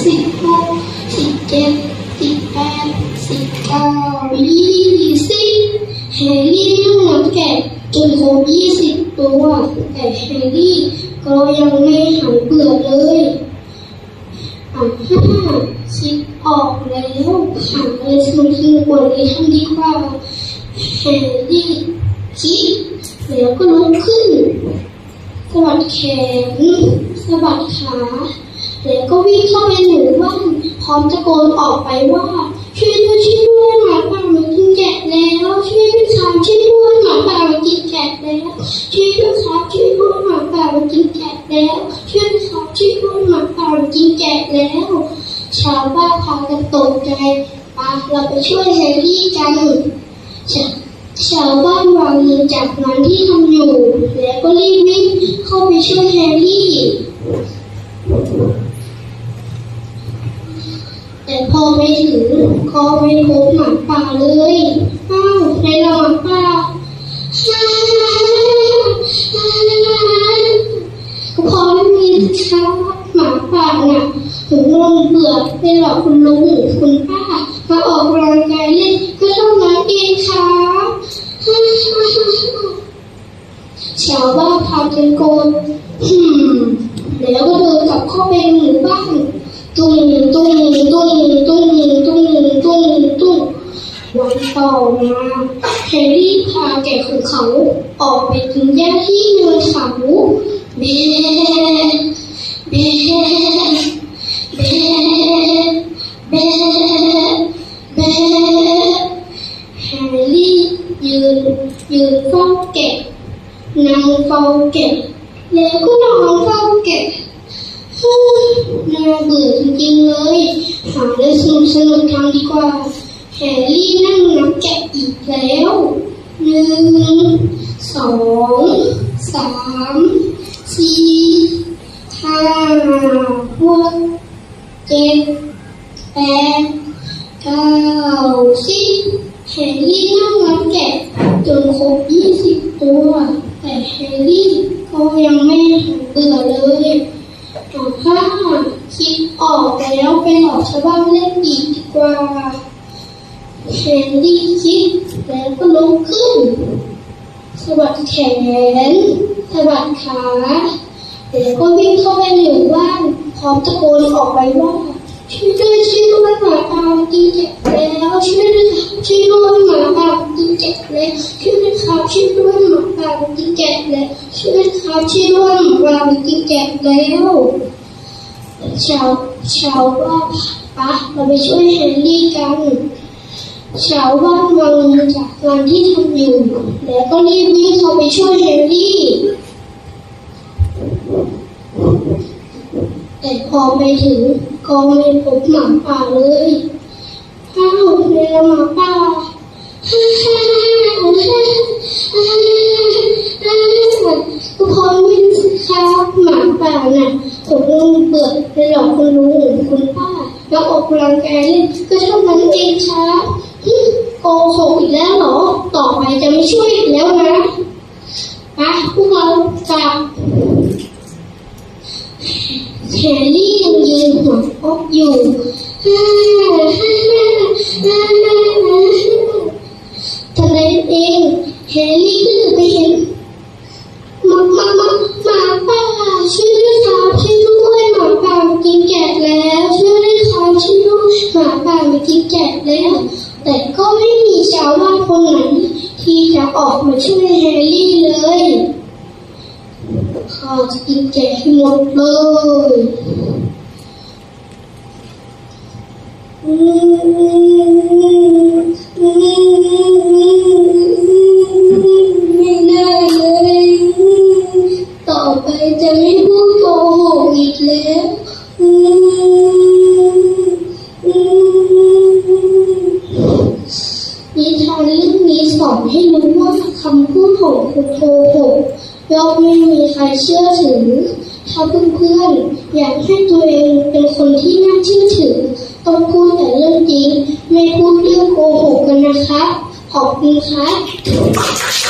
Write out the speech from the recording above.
สิบหกสิบเจ็ดสิบแปดสิบเก้ายี่สิบแฮร์รี่นั่งนับแกะจนครบยี่สิบตัวแต่แฮร์รี่ก็ยังไม่หันเบื่อเลยอะห้าคิดออกแล้วหาอะไรสนุกสนุกกว่านี้ทำดีกว่าแฮร์รี่คิดแล้วก็ลุกขึ้นสะบัดแขนสะบัดขา แล้วก็วิ่งเข้าไปในหมู่บ้านพร้อมตะโกนออกไปว่า ช่วยด้วยช่วยด้วยหมาป่ามันกินแกะแล้วช่วยด้วยครับช่วยด้วยหมาป่ามันกินแกะแล้วช่วยด้วยครับช่วยด้วยหมาป่ามันกินแกะแล้วช่วยด้วยครับช่วยด้วยหมาป่ามันกินแกะแล้วชาวบ้านพากันตกใจปะเราไปช่วยแฮร์รี่กันชาวบ้านวางมือจากงานที่ทำอยู่ แล้วก็รีบวิ่งเข้าไปช่วยแฮร์รี่ แต่พอไปถึง ก็ไม่พบหมาป่าเลยอ้าวในระหว่างป่าฮ่าฮ่าฮ่าพอไม่มีช้าหมาป่าน่ะถึงลงเบื่อไปหลอกคุณลุงคุณป้ามาออกกำลังกายเล่นก็เท่านั้นเองครับฮ่าฮ่าฮ่าชาวบ้านพากันโกนหืมแล้วก็เดินกลับเข้าไปหมู่บ้านตุ้งตุ้งตุ้งตุ้งตุ้งตุ้ง วันต่อมาแฮรี่พาแกะของเขาออกไปกินหญ้าที่เนินเขาเบเบเบเบเบแฮร์รี่ยืนยืนเฝ้าแกะนั่งเฝ้าแกะแล้วก็นอนเฝ้าแกะน่าเบื่อจริงๆเลย หาเรื่องสนุกสนุกทำดีกว่า แฮร์รี่นั่งนับแกะอีกแล้วหนึ่งสองสามสี่ห้าหกเจ็ดแปดเก้าสิบแฮร์รี่นั่งนับแกะจนครบยี่สิบตัว แต่แฮร์รี่ก็ยังไม่หายเบื่อเลยถ้าคิดออกแล้วไปหลอกชาวบ้านเล่นอีกดีกว่า แฮนดี้คิดแล้วก็ลุกขึ้นสะบัดแขนสะบัดขาแล้วก็วิ่งเข้าไปในหมู่บ้านพร้อมตะโกนออกไปว่าช่วยด้วยช่วยด้วยหมาป่ามันกินแกะแล้วช่วยด้วยครับช่วยด้วยหมาป่ามันกินแกะแล้วช่วยด้วยครับช่วยด้วยหมาป่ามันกินแกะแล้วช่วยด้วยครับช่วยด้วยหมาป่ามันกินแกะแล้วชาวชาวบ้าปะเราไปช่วยแฮร์รี่กัน ชาวบ้านวางมือจากงานที่ทำอยู่ แล้วก็รีบวิ่งเข้าไปช่วยแฮร์รี่ แต่พอไปถึงก็ไม่พบหมาป่าเลยอ้าวเรือหมาป่าฮ่าฮ่าฮ่าฮ่าฮ่าฮ่าก็พอไม่ครับหมาป่าน่ะผมลงเบื่อไปหลอกคุณลุงคุณป้าแล้วออกกำลังกายเล่นก็เท่านั้นเองครับ โกหกอีกแล้วเหรอ ต่อไปจะไม่ช่วยอีกแล้วนะไปพวกเรากลับแฮร์รี่ยังยืนหัวอกอยู่ฮ่าฮ่าฮ่าฮ่าฮ่าฮ่า จะออกมาช่วยแฮร์รี่เลยข้าจะกินแกะให้หมดเลยอืม นิทานเรื่องนี้สอนให้รู้ว่าคำพูดของคนโกหกย่อมไม่มีใครเชื่อถือ ถ้าเพื่อนๆอยากให้ตัวเองเป็นคนที่น่าเชื่อถือ ต้องพูดแต่เรื่องจริง ไม่พูดเรื่องโกหกกันนะครับขอบคุณครับ